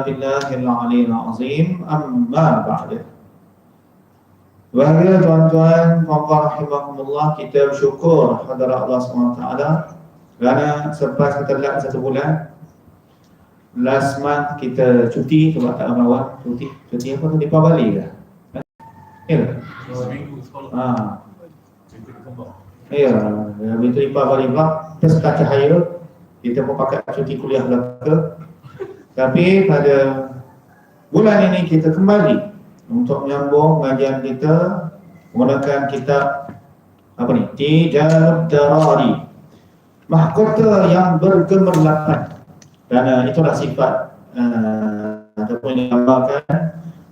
billahi al-aliyyil azim amma ba'du. Wahai tuan-tuan, puan-puan rahimakumullah, kita bersyukur hadirat Allah SWT kerana selepas kita lelak satu bulan last month kita cuti sebab tak ramai cuti. Cuti apa tu? Pak Bali ke? Ya? Ha. Ya, habis tu Ipah Bali pula Pesta cahaya Kita pun pakai cuti kuliah belaka. Tapi pada bulan ini kita kembali Untuk menyambung pengajian kita Menggunakan kitab Apa ni? Tijarab Darari Mahkota yang bergemerlapan. Dan uh, itulah sifat uh, Ataupun digambarkan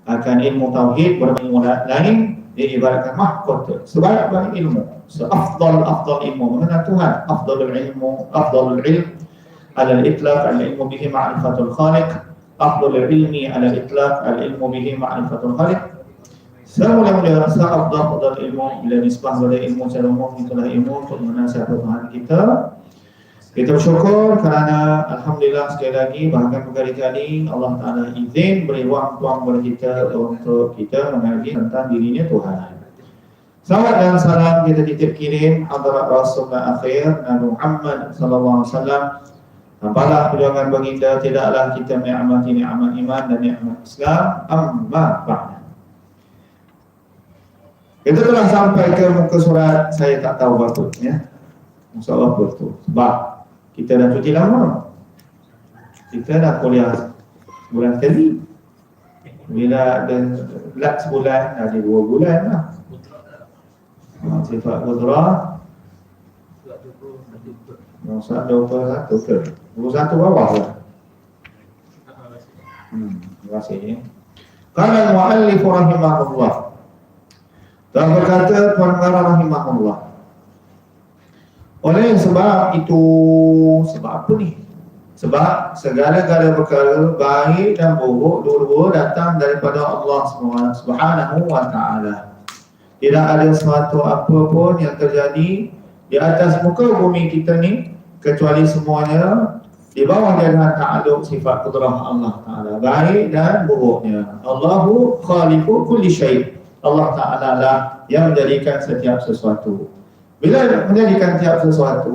Akan ilmu Tauhid ilmu lain diibaratkan mahkota. Sebanyak-banyak ilmu. Seafdal afdal ilmu. Mengenal Tuhan. Afdalul ilmu afdalul ilm ala al-itlaq al-ilmu bihi ma'rifatul khaliq afdalul ilmi ala al-itlaq al-ilmu bihi ma'rifatul khaliq Semulia-mulia rasa afdal afdal ilmu bila nisbah pada ilmu secara umum itulah ilmu untuk mengenal siapa Tuhan kita kita bersyukur kerana Alhamdulillah sekali lagi bahkan berkali-kali Allah Ta'ala izin beri ruang-ruang kepada kita untuk kita mengaji tentang dirinya Tuhan. Selamat dan salam kita titip kirim hadirat Rasulullah akhir Nabi Muhammad sallallahu alaihi wasallam. Nampaklah perjuangan baginda tidaklah kita ni'mati ni'mat iman dan ni'mat Islam amma ba'da. Kita telah sampai ke muka surat saya tak tahu waktu ya. Masya-Allah betul. Sebab kita dah cuti lama. Kita dah kuliah bulan kali. Bila dan belak sebulan, ada dua bulan lah. Ah, sifat kudrah, Kala muallifu rahimahullah Dan berkata pengarang rahimahullah Oleh sebab itu Sebab apa ni? Sebab segala-gala perkara Baik dan buruk Dua-dua datang daripada Allah Subhanahu wa ta'ala Tidak ada sesuatu apa pun Yang terjadi di atas muka bumi kita ni kecuali semuanya di bawah jalan ta'aluk sifat kudrah Allah Ta'ala. Baik dan buruknya. Allahu khaliqu kulli syait Allah Ta'ala lah yang menjadikan setiap sesuatu. Bila menjadikan tiap sesuatu,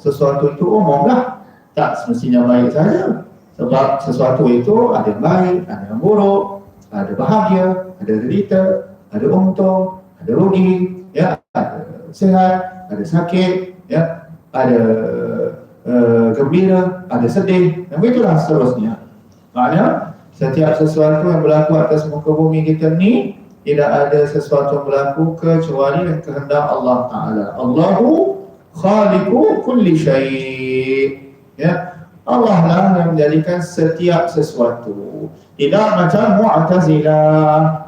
sesuatu itu umum lah. Tak semestinya baik saja. Sebab sesuatu itu ada yang baik, ada yang buruk, ada bahagia, ada derita, ada untung, ada rugi, ya, ada sehat, ada sakit, ya, ada uh, gembira, ada sedih, dan begitulah seterusnya. Maknanya, setiap sesuatu yang berlaku atas muka bumi kita ni tidak ada sesuatu yang berlaku kecuali dengan kehendak Allah Taala. Allahu khaliqu kulli syai. Ya. Allah lah yang menjadikan setiap sesuatu. Tidak macam Mu'tazilah.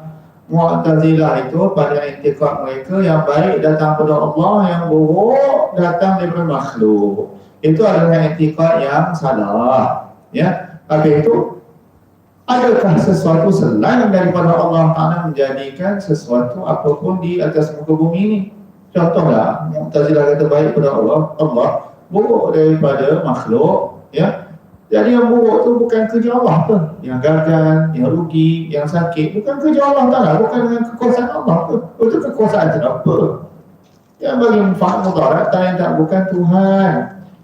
Mu'tazilah itu pada intikad mereka yang baik datang pada Allah, yang buruk datang daripada makhluk. Itu adalah intikad yang salah. Ya. Habis itu Adakah sesuatu selain daripada Allah Ta'ala menjadikan sesuatu apapun di atas muka bumi ini? Contohlah, Mu'tazilah kata baik kepada Allah, Allah buruk daripada makhluk, ya. Jadi yang buruk tu bukan kerja Allah tu. Yang gagal, yang rugi, yang sakit, bukan kerja Allah Ta'ala, bukan dengan kekuasaan Allah tu. Itu kekuasaan siapa? Yang bagi manfaat mudarat, tak tak bukan Tuhan.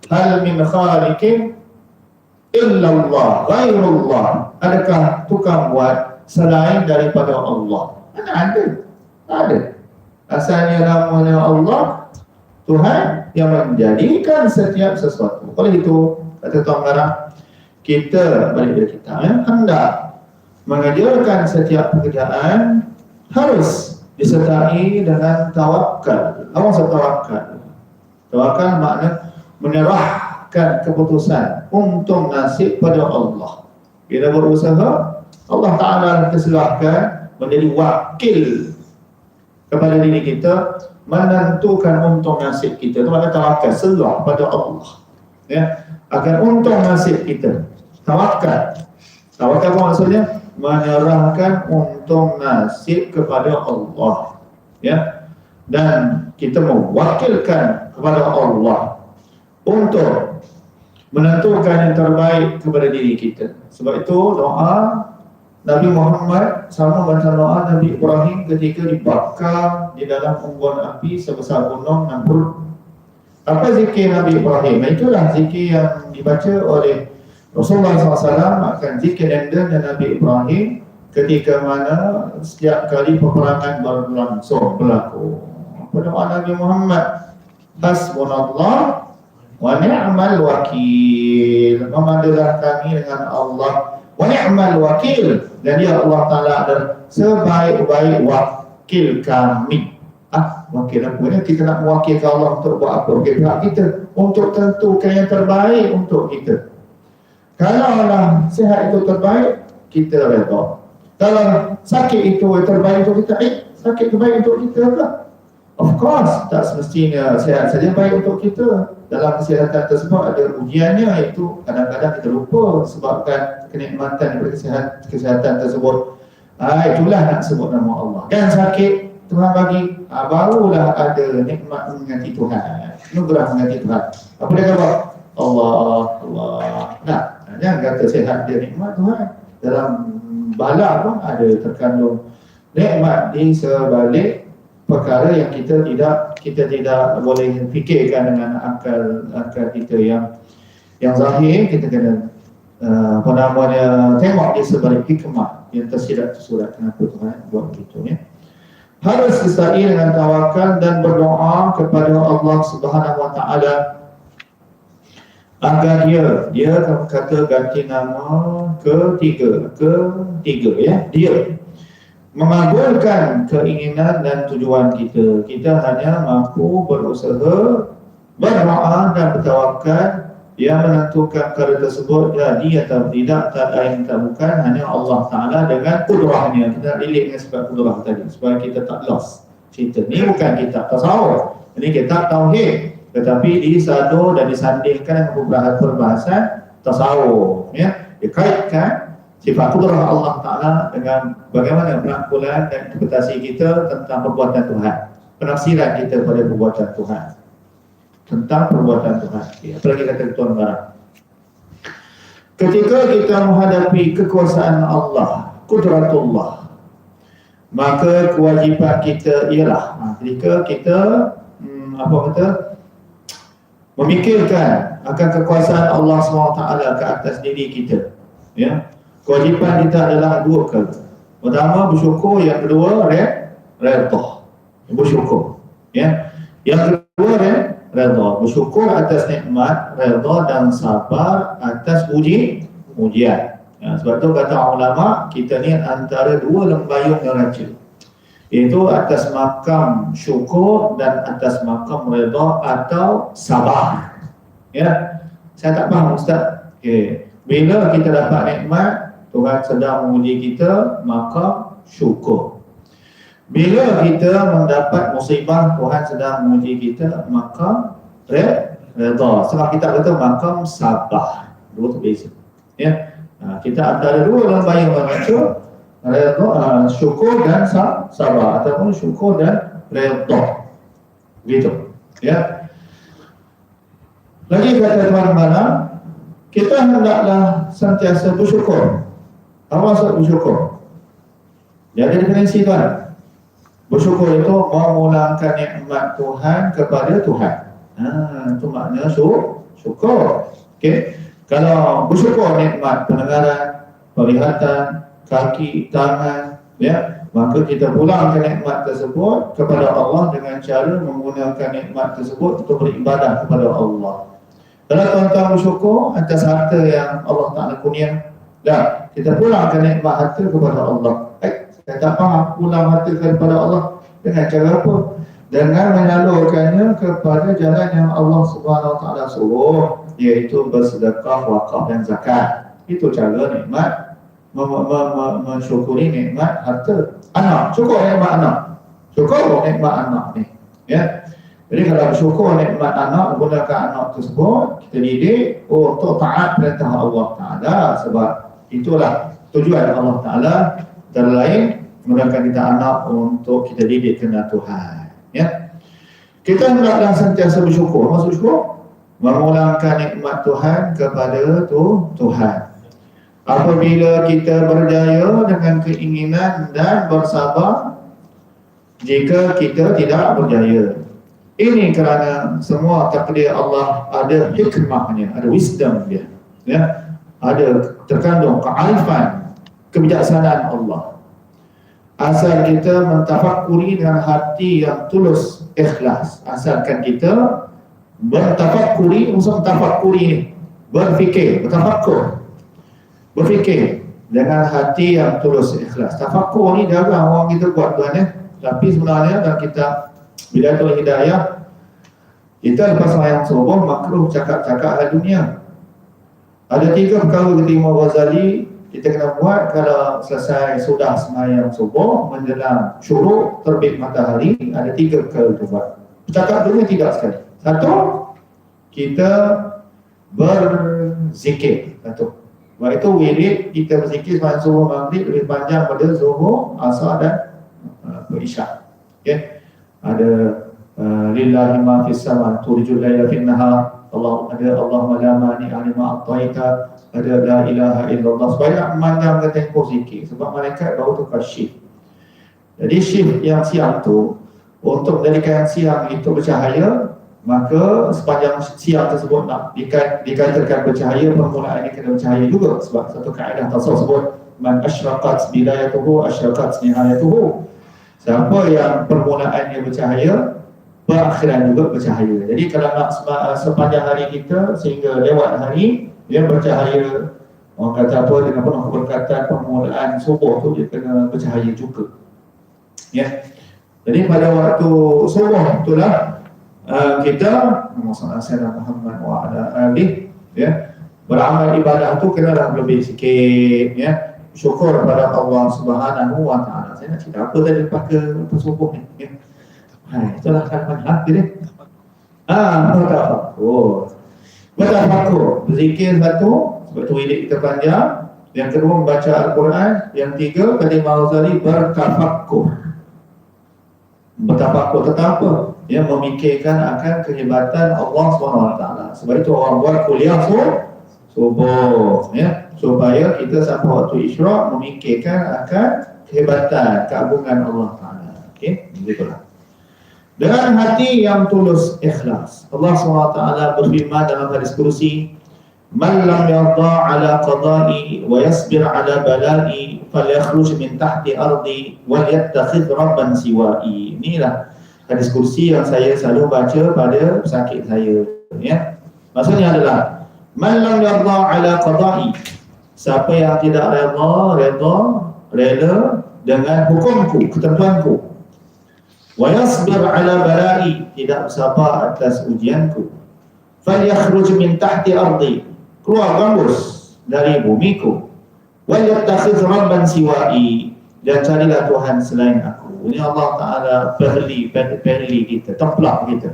Hal min khalikin illallah ghairullah adakah tukang buat selain daripada Allah mana ada ada asalnya namanya Allah Tuhan yang menjadikan setiap sesuatu oleh itu kata Tuan Garang kita balik dari kita ya, hendak mengajarkan setiap pekerjaan harus disertai dengan tawakal apa maksud tawakal tawakal makna menyerah menyerahkan keputusan untung nasib pada Allah. Kita berusaha, Allah Ta'ala kesilahkan menjadi wakil kepada diri kita menentukan untung nasib kita. Itu makna tawakal, serah pada Allah. Ya, agar untung nasib kita. Tawakal. Tawakal apa maksudnya? Menyerahkan untung nasib kepada Allah. Ya, dan kita mewakilkan kepada Allah untuk menentukan yang terbaik kepada diri kita. Sebab itu doa Nabi Muhammad sama macam doa Nabi Ibrahim ketika dibakar di dalam unggun api sebesar gunung Namrud. Apa zikir Nabi Ibrahim? Itulah zikir yang dibaca oleh Rasulullah SAW akan zikir dan Nabi Ibrahim ketika mana setiap kali peperangan berlangsung berlaku. Apa doa Nabi Muhammad? Hasbunallah wa ni'mal wakil. Memandalah kami dengan Allah wa ni'mal wakil dan dia Allah Taala adalah sebaik-baik wakil kami. Ah, wakil apa ni? Kita nak mewakilkan Allah untuk buat apa? Okey, pihak kita untuk tentukan yang terbaik untuk kita. Kalau Allah sihat itu terbaik, kita redha. Kalau sakit itu yang terbaik untuk kita, eh, sakit terbaik untuk kita pula. Of course, tak semestinya sihat saja baik untuk kita. Dalam kesihatan tersebut ada ujiannya iaitu kadang-kadang kita lupa sebabkan kenikmatan daripada kesihatan, kesihatan tersebut. Ah, itulah nak sebut nama Allah. Dan sakit Tuhan bagi, ah, barulah ada nikmat mengganti Tuhan. Nugerah mengganti Tuhan. Apa dia kata? Allah, Allah. Nah, jangan kata sehat dia nikmat Tuhan. Dalam bala pun ada terkandung nikmat di sebalik perkara yang kita tidak kita tidak boleh fikirkan dengan akal akal kita yang yang zahir kita kena uh, apa namanya tengok di sebalik hikmah yang tersirat tersurat kenapa Tuhan buat begitu ya harus disertai dengan tawakal dan berdoa kepada Allah Subhanahu Wa Taala agar dia dia kata ganti nama ketiga ketiga ya dia mengabulkan keinginan dan tujuan kita. Kita hanya mampu berusaha berdoa dan bertawakal yang menentukan perkara tersebut jadi atau tidak tak lain tak bukan hanya Allah Ta'ala dengan kudrahnya kita relate dengan sebab kudrah tadi supaya kita tak lost. Cerita ni bukan kita tasawuf ini kita tauhid. Tetapi disadu dan disandingkan dengan beberapa perbahasan tasawuf ya. Dikaitkan sifat kudrah Allah Taala dengan bagaimana penangkulan dan interpretasi kita tentang perbuatan Tuhan. Penafsiran kita pada perbuatan Tuhan tentang perbuatan Tuhan ya, apalagi kata Tuhan Barang ketika kita menghadapi kekuasaan Allah kudratullah maka kewajipan kita ialah ha, ketika kita hmm, apa kata memikirkan akan kekuasaan Allah SWT ke atas diri kita. Ya. Kewajipan kita adalah dua kali. Pertama bersyukur, yang kedua redha. Bersyukur. Ya. Yang kedua redha. Bersyukur atas nikmat, redha dan sabar atas uji ujian. Ya, sebab tu kata ulama kita ni antara dua lembayung neraca iaitu atas makam syukur dan atas makam redha atau sabar. Ya. Saya tak faham ustaz. Okey. Bila kita dapat nikmat, Tuhan sedang menguji kita, maka syukur. Bila kita mendapat musibah, Tuhan sedang menguji kita, maka redha. Sebab kita kata makam sabar. Dua tu beza. Ya. Ha, kita antara dua lembayung neraca redha uh, syukur dan sabar ataupun syukur dan redha gitu ya lagi kata tuan mana kita hendaklah sentiasa bersyukur apa maksud bersyukur jadi definisi tuan bersyukur itu memulangkan nikmat Tuhan kepada Tuhan ha, itu maknanya syukur okay. kalau bersyukur nikmat pendengaran penglihatan kaki, tangan, ya, maka kita pulangkan nikmat tersebut kepada Allah dengan cara menggunakan nikmat tersebut untuk beribadah kepada Allah. Kalau tuan-tuan bersyukur atas harta yang Allah Ta'ala kurnia, dan kita pulangkan nikmat harta kepada Allah. Saya tak faham pulang harta kepada Allah. Dengan cara apa? Dengan menyalurkannya kepada jalan yang Allah Subhanahu Ta'ala suruh, iaitu bersedekah, wakaf dan zakat. Itu cara nikmat. Mensyukuri nikmat harta. Anak. Syukur nikmat anak. Syukur nikmat anak ni. Ya. Jadi kalau bersyukur nikmat anak menggunakan anak tersebut kita didik oh, untuk taat perintah Allah Taala. Sebab itulah tujuan Allah Taala antara lain menggunakan kita anak untuk kita didik kena Tuhan ya kita hendaklah sentiasa bersyukur maksud syukur Memulangkan nikmat Tuhan kepada tu Tuhan. Apabila kita berjaya dengan keinginan dan bersabar jika kita tidak berjaya. Ini kerana semua takdir Allah ada hikmahnya, ada wisdom dia. Ya. Ada terkandung kearifan, kebijaksanaan Allah. Asal kita mentafakuri dengan hati yang tulus, ikhlas. Asalkan kita bertafakuri, usaha mentafakuri ni. Berfikir, bertafakur. Berfikir dengan hati yang tulus, ikhlas. Tafakur ni jarang orang kita buat tuan ya. Tapi sebenarnya dalam kitab Bidatul Hidayah kita lepas semayang subuh makruh cakap-cakap hal dunia. Ada tiga perkara Imam Ghazali kita kena buat kalau selesai sudah semayang subuh menjelang syuruk terbit matahari ada tiga perkara kita buat. Cakap dunia tidak sekali. Satu, kita berzikir. Satu. Sebab itu wirid kita berzikir semayang subuh maghrib lebih panjang pada zuhur, asar dan uh, isyak. Okay. Ada uh, lillahi ma fis turjul fin nahar. Allah ada Allahumma la mani alima ataita ada la ilaha illallah. Supaya memandang ke tempoh zikir. Sebab malaikat baru tu shift. Jadi shift yang siang tu untuk menjadikan siang itu bercahaya maka sepanjang siang tersebut nak dikait, dikatakan bercahaya permulaan ini kena bercahaya juga. Sebab satu kaedah tasawuf sebut man asyraqat bidayatuhu asyraqat nihayatuhu. Siapa yang permulaannya bercahaya berakhiran juga bercahaya. Jadi kalau nak sepanjang hari kita sehingga lewat hari dia bercahaya orang kata apa dengan penuh keberkatan permulaan subuh tu dia kena bercahaya juga. Ya. Jadi pada waktu subuh itulah uh, kita Muhammad Muhammad wa ala ali ya beramal ibadah tu kena dah lebih sikit ya syukur kepada Allah Subhanahu wa taala. Saya nak cerita apa tadi pakai subuh ni ya. Itulah kalimat hak dia. Ah, bertafakur. Bertafakur. Berzikir satu, tu hidup kita panjang. Yang kedua membaca Al-Quran. Yang tiga, tadi Mauzali bertafakur. Bertafakur tentang apa? Dia memikirkan akan kehebatan Allah SWT. Sebab itu orang buat kuliah tu subuh. Ya? Supaya kita sampai waktu isyraq memikirkan akan kehebatan, keagungan Allah Taala. Okey, begitulah. Dengan hati yang tulus ikhlas. Allah SWT berfirman dalam hadis kursi, "Man lam yarda ala qada'i wa yasbir ala bala'i falyakhruj min tahti ardi wa yattakhidh rabban siwa'i." Inilah hadis kursi yang saya selalu baca pada sakit saya, ya. Maksudnya adalah man lam yarda ala qada'i. Siapa yang tidak redha, redha, rela dengan hukumku, ketentuanku, wa yasbir ala bala'i tidak bersabar atas ujianku. falyakhruj min tahti ardi keluar gambus dari bumiku. wa yattakhidh rabban siwa'i dan carilah Tuhan selain aku. Ini Allah Ta'ala perli perli kita templak kita.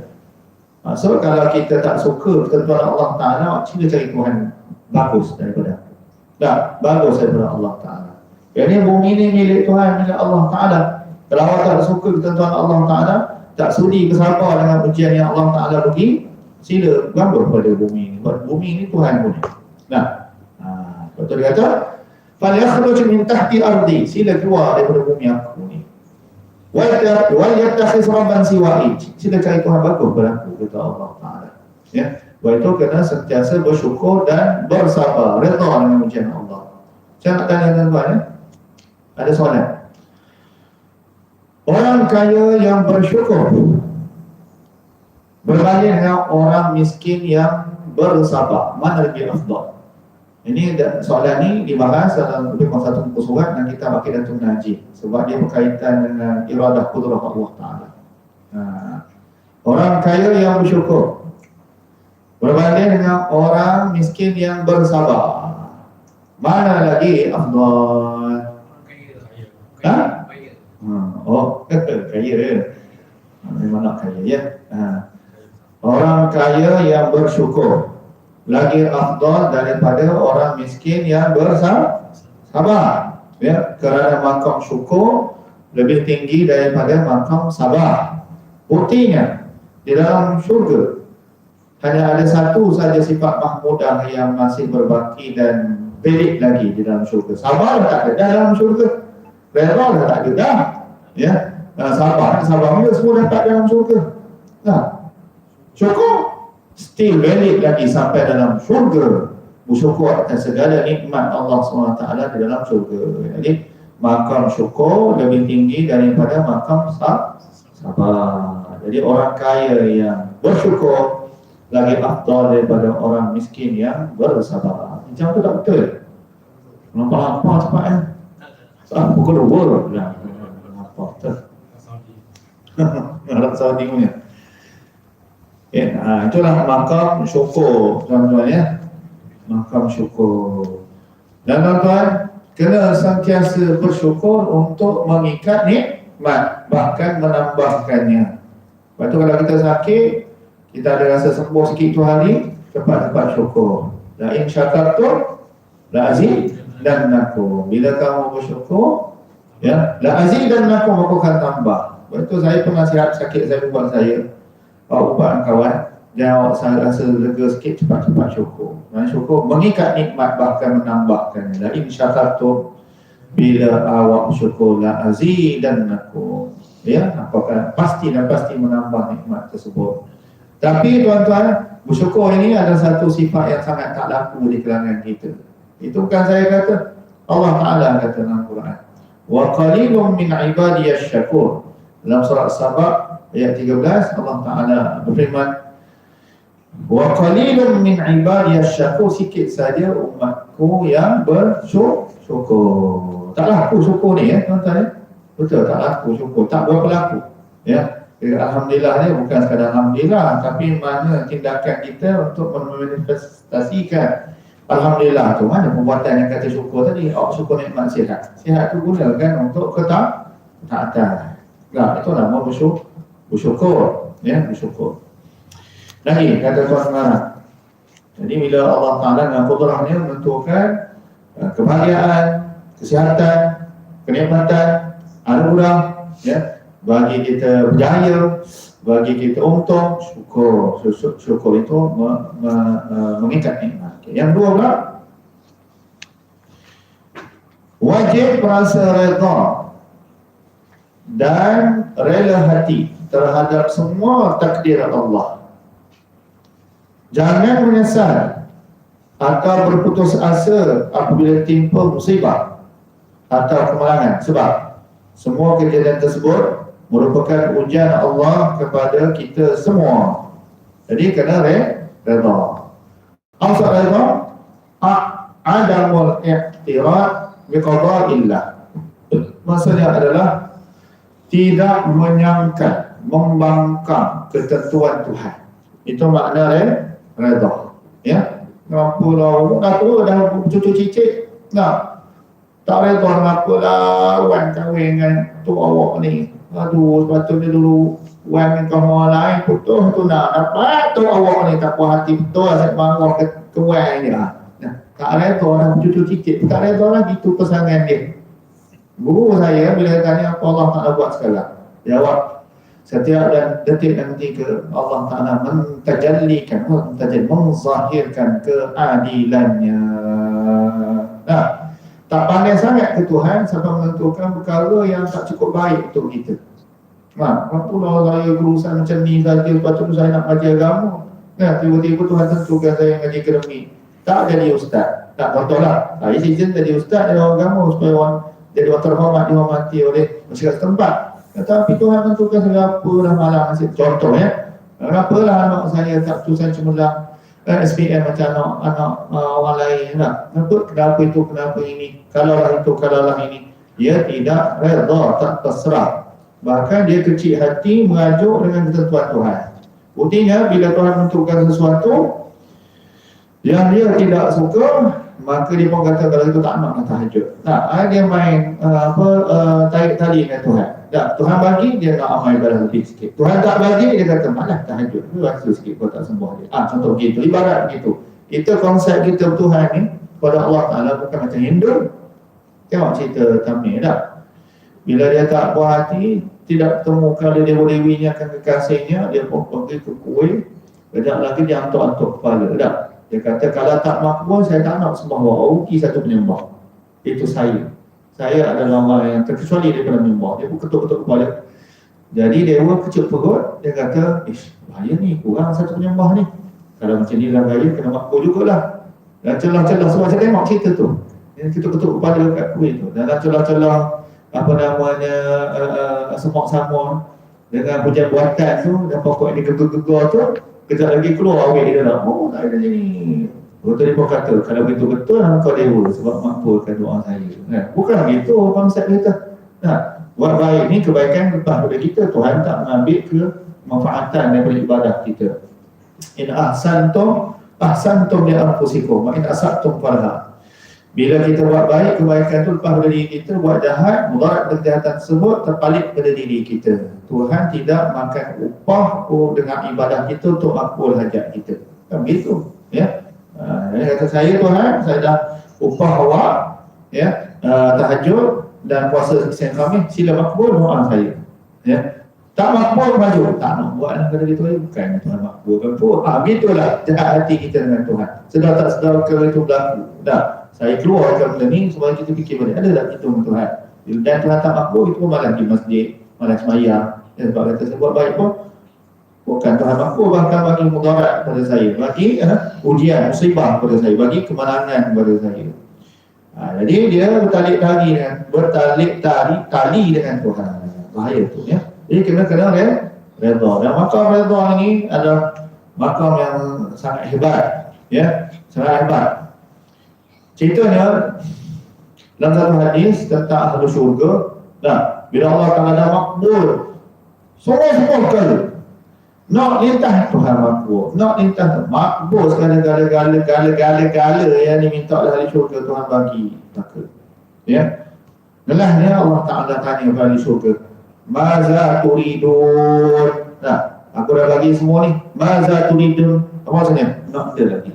Maksud kalau kita tak suka ketentuan Allah Ta'ala cuba cari Tuhan bagus daripada aku? Tak bagus daripada Allah Ta'ala. Yang bumi ini milik Tuhan milik Allah Ta'ala tak suka ketentuan Allah Ta'ala Tak sudi bersabar dengan ujian yang Allah Ta'ala bagi Sila gambar pada bumi ini. Buat bumi ini Tuhan pun Nah, ha, Betul dia kata? Fal yakhruj min tahti ardi. Sila keluar daripada bumi aku ni. Wal yattakhis rabban siwa'i. Sila cari Tuhan bagus pada aku Kata Allah Ta'ala. Ya. Sebab itu kena sentiasa bersyukur dan bersabar Reda dengan ujian Allah. Saya nak tanya tuan-tuan ya? Ada soalan Orang kaya yang bersyukur berbanding dengan orang miskin yang bersabar. Mana lebih afdal? Ini soalan ni dibahas dalam kurang satu buku surat dan kita pakai Datuk Najib sebab dia berkaitan dengan iradah kudrah Allah Ta'ala. Ha. Orang kaya yang bersyukur berbanding dengan orang miskin yang bersabar. Mana lagi afdal? Ha? Oh, kaya. Memang nak kaya ya. Ha. Orang kaya yang bersyukur lagi afdal daripada orang miskin yang bersabar. Ya, kerana makam syukur lebih tinggi daripada makam sabar. Buktinya di dalam syurga hanya ada satu saja sifat mahmudah yang masih berbaki dan valid lagi di dalam syurga. Sabar tak ada dalam syurga. Dah tak ada dah. Ya. Uh, sabar, sabar juga semua dapat dalam syurga. Nah. Syukur still valid lagi sampai dalam syurga. Bersyukur atas segala nikmat Allah SWT di dalam syurga. Jadi makam syukur lebih tinggi daripada makam sabar. Jadi orang kaya yang bersyukur lagi afdal daripada orang miskin yang bersabar. Macam tu tak betul. Nampak-nampak cepat kan? Ah, pukul dua lah. Tu. Arab Saudi punya. Ya, ha, itulah makam syukur tuan-tuan ya. Makam syukur. Dan tuan-tuan, kena sentiasa bersyukur untuk mengikat nikmat, bahkan menambahkannya. Lepas tu kalau kita sakit, kita ada rasa sembuh sikit tu hari, cepat-cepat syukur. La in syakartum la aziz dan nakum. Bila kamu bersyukur, ya, la aziz dan nakum aku akan tambah. Waktu saya pernah sihat sakit saya buat saya, Pak ubat kawan, dia awak rasa lega sikit cepat-cepat syukur. Dan syukur mengikat nikmat bahkan menambahkan. La in syakartum bila awak bersyukur la aziz dan nakum. Ya, apakah pasti dan pasti menambah nikmat tersebut. Tapi tuan-tuan, bersyukur ini ada satu sifat yang sangat tak laku di kalangan kita. Itu bukan saya kata, Allah Ta'ala kata dalam Quran. Wa qalilum min ibadiyas syakur. Dalam surat Sabah ayat 13 Allah Ta'ala berfirman Wa qalilum min ibadiyas syakur sikit saja umatku yang bersyukur. Tak laku syukur ni ya tuan-tuan ya. Betul tak laku syukur, tak berapa laku. Ya, Alhamdulillah ni bukan sekadar Alhamdulillah tapi mana tindakan kita untuk memanifestasikan Alhamdulillah tu mana pembuatan yang kata syukur tadi awak syukur nikmat sihat sihat tu gunakan untuk ketak ketaatan nah, itu nama bersyukur bersyukur ya bersyukur lagi kata tuan Marah jadi bila Allah Ta'ala dengan kudrahnya menentukan uh, kebahagiaan kesihatan kenikmatan anugerah ya bagi kita berjaya, bagi kita untung, syukur. Syukur, itu me, me, uh, mengikat nikmat. Okay. Yang dua pula, wajib merasa reda dan rela hati terhadap semua takdir Allah. Jangan menyesal atau berputus asa apabila timpa musibah atau kemalangan sebab semua kejadian tersebut merupakan ujian Allah kepada kita semua. Jadi kena redha. Apa redha? Adamul i'tirad biqada'illah. Maksudnya adalah tidak menyangka, membangkang ketentuan Tuhan. Itu makna redha. Ya. Kenapa lah? Dah tua, dah cucu cicit. Nah, tak redha kenapa lah Wan kahwin dengan tu awak ni. Aduh, sepatutnya dulu Wan minta orang lain putus tu nak dapat tu awak ni tak puas hati betul saya bangga ke, ke Wan je lah. Nah, tak reda dah cucu cicit. Tak reda lah gitu pasangan dia. Guru saya bila tanya apa Allah Ta'ala buat sekarang. Jawab, setiap dan detik dan ketika Allah Ta'ala mentajallikan, mentajal, menzahirkan keadilannya. Nah, tak pandai sangat ke Tuhan sampai menentukan perkara yang tak cukup baik untuk kita. Ha, apa lah saya berusaha macam ni saja lepas tu saya nak ngaji agama. Nah, tiba-tiba Tuhan tentukan saya ngaji akademik. Tak jadi ustaz. Tak contoh lah. Saya season jadi ustaz dari orang agama supaya orang jadi orang terhormat dihormati oleh masyarakat setempat. Tetapi Tuhan tentukan saya apa lah malam contoh ya. Kenapa lah anak saya tak tu saya uh, eh, SPM macam anak, anak uh, orang lain tak? Kenapa, kenapa itu, kenapa ini Kalaulah itu, kalaulah ini Dia tidak reda, tak terserah Bahkan dia kecil hati mengajuk dengan ketentuan Tuhan Buktinya bila Tuhan menentukan sesuatu Yang dia tidak suka Maka dia pun kata kalau itu tak nak tahajud Tak, ah, dia main uh, apa uh, tarik tali dengan Tuhan tak, Tuhan bagi, dia nak amal ibadah lebih sikit. Tuhan tak bagi, dia kata, malah tahajud. Itu rasa sikit kau tak sembuh dia. Ah, contoh gitu. Ibarat gitu. Itu konsep kita Tuhan ni, pada Allah Ta'ala bukan macam Hindu. Tengok cerita Tamir tak? Bila dia tak puas hati, tidak bertemu kalau dia boleh winyakan kekasihnya, dia pun pergi ke kuih, Kejap lagi dia antuk-antuk kepala. Tak? Dia kata kalau tak makbul saya tak nak sembah Allah. Rugi satu penyembah. Itu saya. Saya adalah orang yang terkecuali daripada menyembah. Dia pun ketuk-ketuk kepala. Jadi dewa kecil perut, dia kata, ish, bahaya ni, kurang satu penyembah ni. Kalau macam ni dalam gaya, kena makbul jugalah. Dan celah-celah, sebab saya tengok cerita tu. Dia ketuk-ketuk kepala dekat kuih tu. Dan celah-celah, apa namanya, uh, uh, semok samun dengan hujan buatan tu, dan pokok ini gegar-gegar tu, kejap lagi keluar awet dia dalam. Oh, tak ada ni. Betul dia pun kata, kalau begitu betul, kau dewa sebab makbulkan doa saya. Kan? Bukan begitu, konsep kita. Nah, buat baik ni kebaikan lepas daripada kita Tuhan tak mengambil ke manfaatan daripada ibadah kita in ahsantum ahsantum li anfusikum wa in asatum falaha bila kita buat baik kebaikan tu lepas daripada diri kita buat jahat mudarat kejahatan tersebut terpalit pada diri kita Tuhan tidak makan upah dengan ibadah kita untuk makbul hajat kita. Kan begitu ya. Uh, kata saya Tuhan saya dah upah awak ya uh, tahajud dan puasa sekian kami sila makbul doa saya ya. Tak makbul maju. Tak nak buat lah kata gitu. Bukan Tuhan makbul kan tu. Ah gitulah jahat hati kita dengan Tuhan. Sedar tak sedar ke itu berlaku? Dah saya keluar ke benda ni supaya kita fikir balik. Ada tak kita dengan Tuhan. Dan Tuhan tak makbul itu pun malah di masjid malah semayang dan sebab kata saya buat baik pun bukan Tuhan makbul bahkan bagi mudarat pada saya bagi eh, ujian musibah pada saya bagi kemenangan kepada saya Ha, jadi dia bertalik tali dengan bertalik tali tali dengan Tuhan. Bahaya tu ya. Jadi kena kena ya redha. Dan makam redha ini adalah makam yang sangat hebat. Ya, sangat hebat. Ceritanya dalam satu hadis tentang ahli syurga, nah, bila Allah Taala dah makbul semua semua kali nak lintah Tuhan makbul nak lintah makbul segala-gala gala-gala gala-gala yang diminta oleh ahli syurga Tuhan bagi. Takut ya? Nelahnya Allah Ta'ala tanya kepada ahli syurga. Maza turidun. Nah, aku dah bagi semua ni. Maza turidun. Apa maksudnya? Nak benda lagi.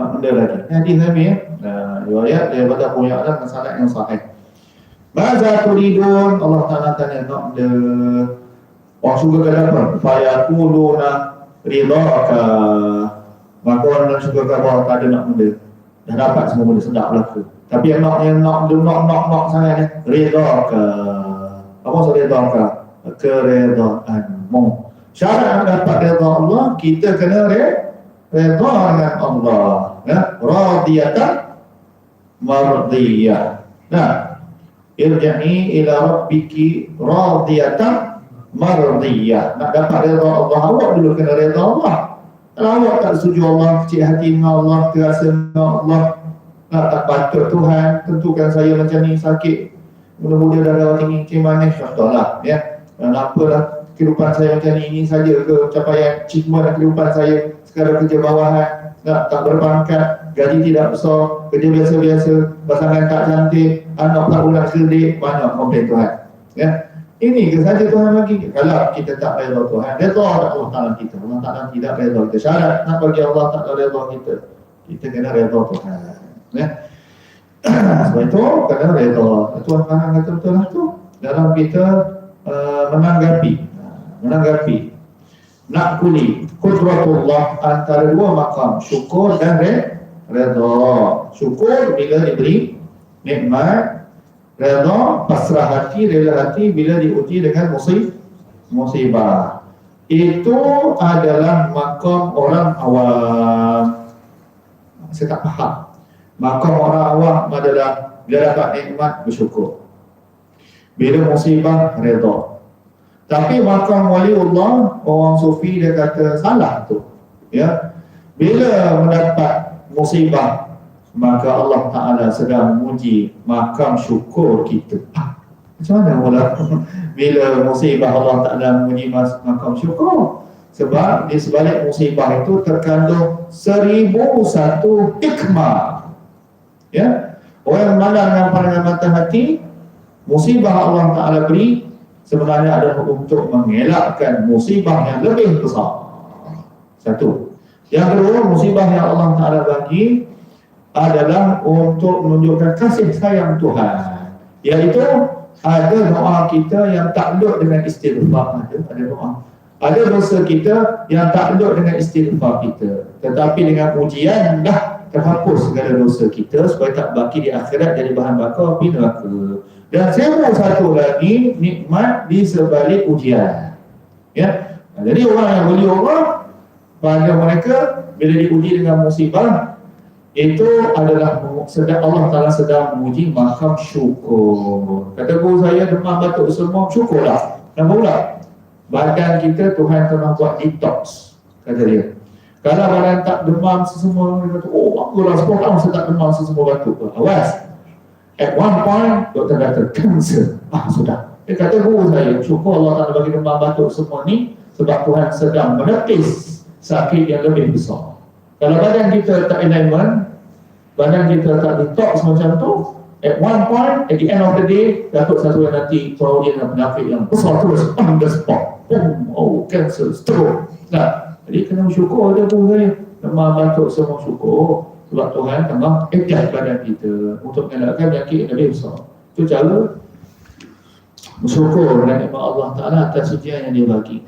Nak benda lagi. Hadis Nabi ya nah, Riwayat daripada Abu Ya'la dengan sanad yang sahih Maza turidun Allah Ta'ala tanya nak benda Orang syurga kata apa? Fayakuluna ridhaka Maka orang dalam syurga kata Allah tak ada nak benda. Dah dapat semua benda sedap berlaku Tapi yang nak, yang nak, nak, nak, nak, nak sangat ni Ridhaka Apa maksud ridhaka? Keredaanmu Syarat nak dapat redha Allah Kita kena redha dengan Allah. Ya? Radiyatan Mardiyah. Nah Irja'i ila rabbiki radiyatan mardiyah nak dapat redha Allah awak dulu kena redha Allah. Kalau awak tak setuju Allah kecil hati dengan Allah terasa dengan Allah nak tak patut Tuhan tentukan saya macam ni sakit. Mudah-mudah darah tinggi macam mana? Contohlah ya. Kenapa lah kehidupan saya macam ni? Ini saja ke capaian achievement kehidupan saya? Sekarang kerja bawahan nak tak berpangkat gaji tidak besar kerja biasa-biasa pasangan tak cantik anak tak ulang cerdik banyak komplain Tuhan. Ya. Ini ke saja Tuhan bagi? Kalau kita tak reda Tuhan Reda Allah Ta'ala kita. Allah Ta'ala tidak reda kita. Syarat nak bagi Allah Ta'ala reda kita. Kita kena reda Tuhan. Ya? Sebab itu kena reda Tuhan faham kata betul lah tu. Dalam kita uh, menanggapi. Menanggapi. Nak kuli. Kudratullah antara dua makam. Syukur dan reda. Syukur bila diberi Nikmat Reda, pasrah hati, rela hati bila diuji dengan musib, musibah. Itu adalah makam orang awam. Saya tak faham. Makam orang awam adalah bila dapat nikmat bersyukur. Bila musibah, reda. Tapi makam waliullah, orang sufi dia kata salah tu. Ya. Bila mendapat musibah, maka Allah Ta'ala sedang menguji makam syukur kita. Macam mana pula? Bila musibah Allah Ta'ala menguji makam syukur? Sebab di sebalik musibah itu terkandung seribu satu hikmah. Ya? Orang mana dengan pandangan mata hati, musibah Allah Ta'ala beri sebenarnya adalah untuk mengelakkan musibah yang lebih besar. Satu. Yang kedua, musibah yang Allah Ta'ala bagi adalah untuk menunjukkan kasih sayang Tuhan iaitu ada doa kita yang takluk dengan istighfar ada ada doa Ada dosa kita yang takluk dengan istighfar kita. Tetapi dengan ujian dah terhapus segala dosa kita supaya tak baki di akhirat jadi bahan bakar api neraka. Dan saya satu lagi nikmat di sebalik ujian. Ya. Jadi orang yang beli Allah pada mereka bila diuji dengan musibah itu adalah sedang Allah Taala sedang menguji makam syukur. Kata guru saya demam batuk semua syukurlah. Kenapa pula? Badan kita Tuhan tengah buat detox kata dia. Kalau badan tak demam sesemua dia kata oh baguslah 10 tahun saya tak demam sesemua batuk. Awas. At one point doktor kata cancer. Ah sudah. Dia kata guru saya syukur Allah Taala bagi demam batuk semua ni sebab Tuhan sedang menepis sakit yang lebih besar. Kalau badan kita tak alignment, badan kita tak detox macam tu, at one point, at the end of the day, dapat satu yang nanti tahu dia dengan penyakit yang besar terus on the spot. Boom, oh, cancer, stroke. Nah, jadi kena bersyukur dia pun saya. Demam batuk semua syukur. Sebab Tuhan tengah ikat badan kita untuk mengelakkan penyakit yang lebih besar. Itu cara bersyukur dengan nikmat Allah Ta'ala atas ujian yang dia bagi.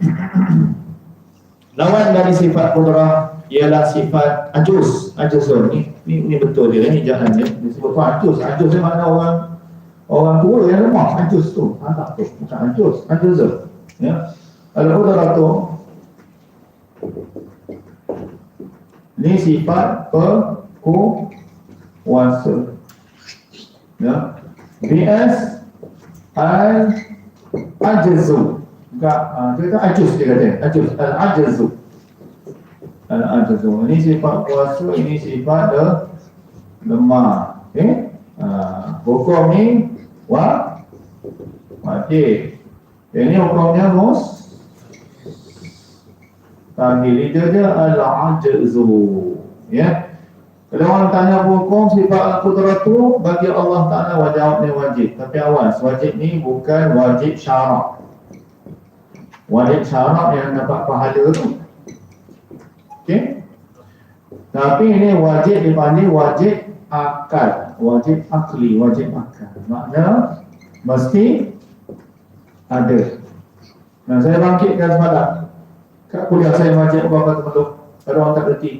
Lawan dari sifat kudrah ialah sifat ajuz. Ajuzun ni, ni, ni betul dia ni jangan dia. Dia sebut tu ajuz. Ajuz ni mana orang orang tua yang lemah. Ajuz tu. Tak tu. Bukan ajuz. Ajuzun. Ya. Kalau kudrah tu ni sifat berkuasa. Ya. BS al ajzu. Enggak, uh, dia kata ajuz dia kata. Ajuz, al-ajzu. Al-ajzu. Ini sifat kuasa, ini sifat de, lemah. Okay? Uh, hukum ni wa wajib. Ini hukumnya mus Tahil dia dia al-ajzu. Ya. Kalau orang tanya hukum sifat al-qudrah tu bagi Allah Taala wajib ni wajib. Tapi awas, wajib ni bukan wajib syarak. Wajib syarak yang dapat pahala tu. Tapi ini wajib dipanggil wajib akal, wajib akli, wajib akal. Makna mesti ada. Nah, saya bangkitkan semalam. Kat kuliah saya wajib apa teman-teman. Ada orang tak reti.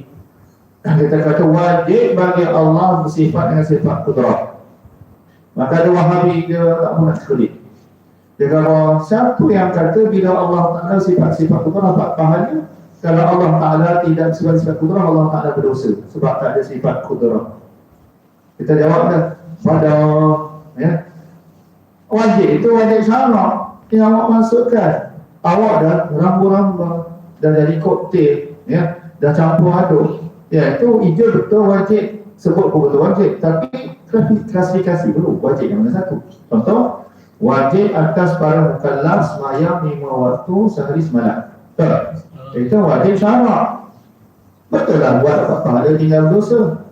Kita kata wajib bagi Allah bersifat dengan sifat kudrah. Maka ada wahabi dia tak pun nak sekelip. Dia kata, siapa yang kata bila Allah Ta'ala sifat-sifat kudrah dapat pahala, kalau Allah Ta'ala tidak sifat-sifat kudrah, Allah Ta'ala berdosa. Sebab tak ada sifat kudrah. Kita jawab dah. Pada, ya. Wajib, itu wajib syarak. Yang awak masukkan. Awak dah rambut-rambut, dah jadi koktel, ya. Dah campur aduk. Ya, itu hijau betul wajib. Sebut pun betul wajib. Tapi klasifikasi dulu. Wajib yang mana satu. Contoh, wajib atas para mukallaf semayang lima waktu sehari semalam. Itu wajib syarak. Betul lah buat dapat pahala tinggal dosa.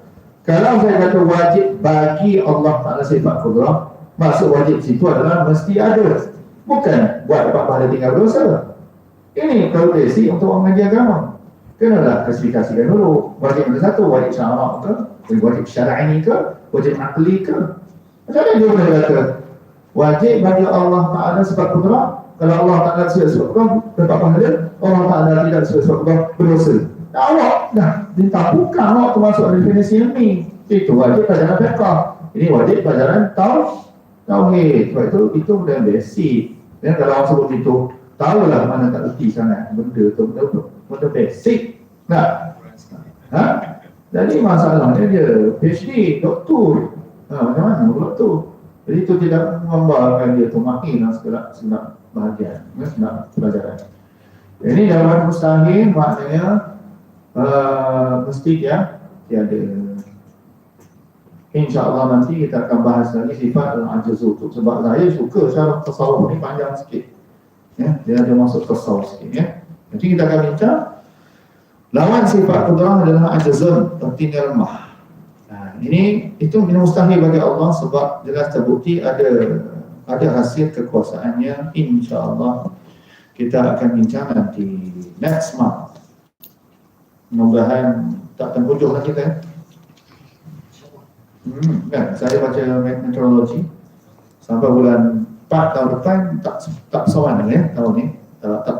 Kalau saya kata wajib bagi Allah Ta'ala sifat kudrah, maksud wajib situ adalah mesti ada. Bukan buat dapat pahala tinggal dosa. Ini basic untuk orang mengaji agama. Kenalah klasifikasikan dulu. Wajib ada satu, wajib syarak ke? Wajib syara'ini ke? Wajib akli ke? Macam mana dia boleh kata? Wajib bagi Allah Ta'ala sifat kudrah. Kalau Allah Ta'ala sifat kudrah, dapat pahala. Allah Ta'ala tidak sifat kudrah, berdosa. Nah, awak dah ditapukan awak termasuk definisi ilmi. Itu wajib pelajaran fiqah. Ini wajib pelajaran tau tauhid. Sebab itu itu benda basic. Ya, kalau orang sebut itu, tahulah mana tak erti sangat benda tu benda, benda basic. Nah, ha? Jadi masalahnya dia PhD, doktor. Ha, macam mana tu? Jadi itu tidak membahagikan dia tu makin lah segala segala bahagian, ya, segala pelajaran. Ini dalam mustahil maknanya uh, mesti dia tiada. InsyaAllah nanti kita akan bahas lagi sifat al-ajazu tu. Sebab saya suka syarah tasawuf ni panjang sikit. Ya, dia ada masuk tasawuf sikit ya. Nanti kita akan bincang lawan sifat kudrah adalah ajazun, artinya lemah. Ini itu mustahil bagi Allah sebab jelas terbukti ada ada hasil kekuasaannya insya-Allah kita akan bincang nanti next month. Mudah-mudahan tak terpujuk lah kita. Hmm, kan, saya baca meteorologi sampai bulan 4 tahun depan tak tak pesawat ya tahun ni tak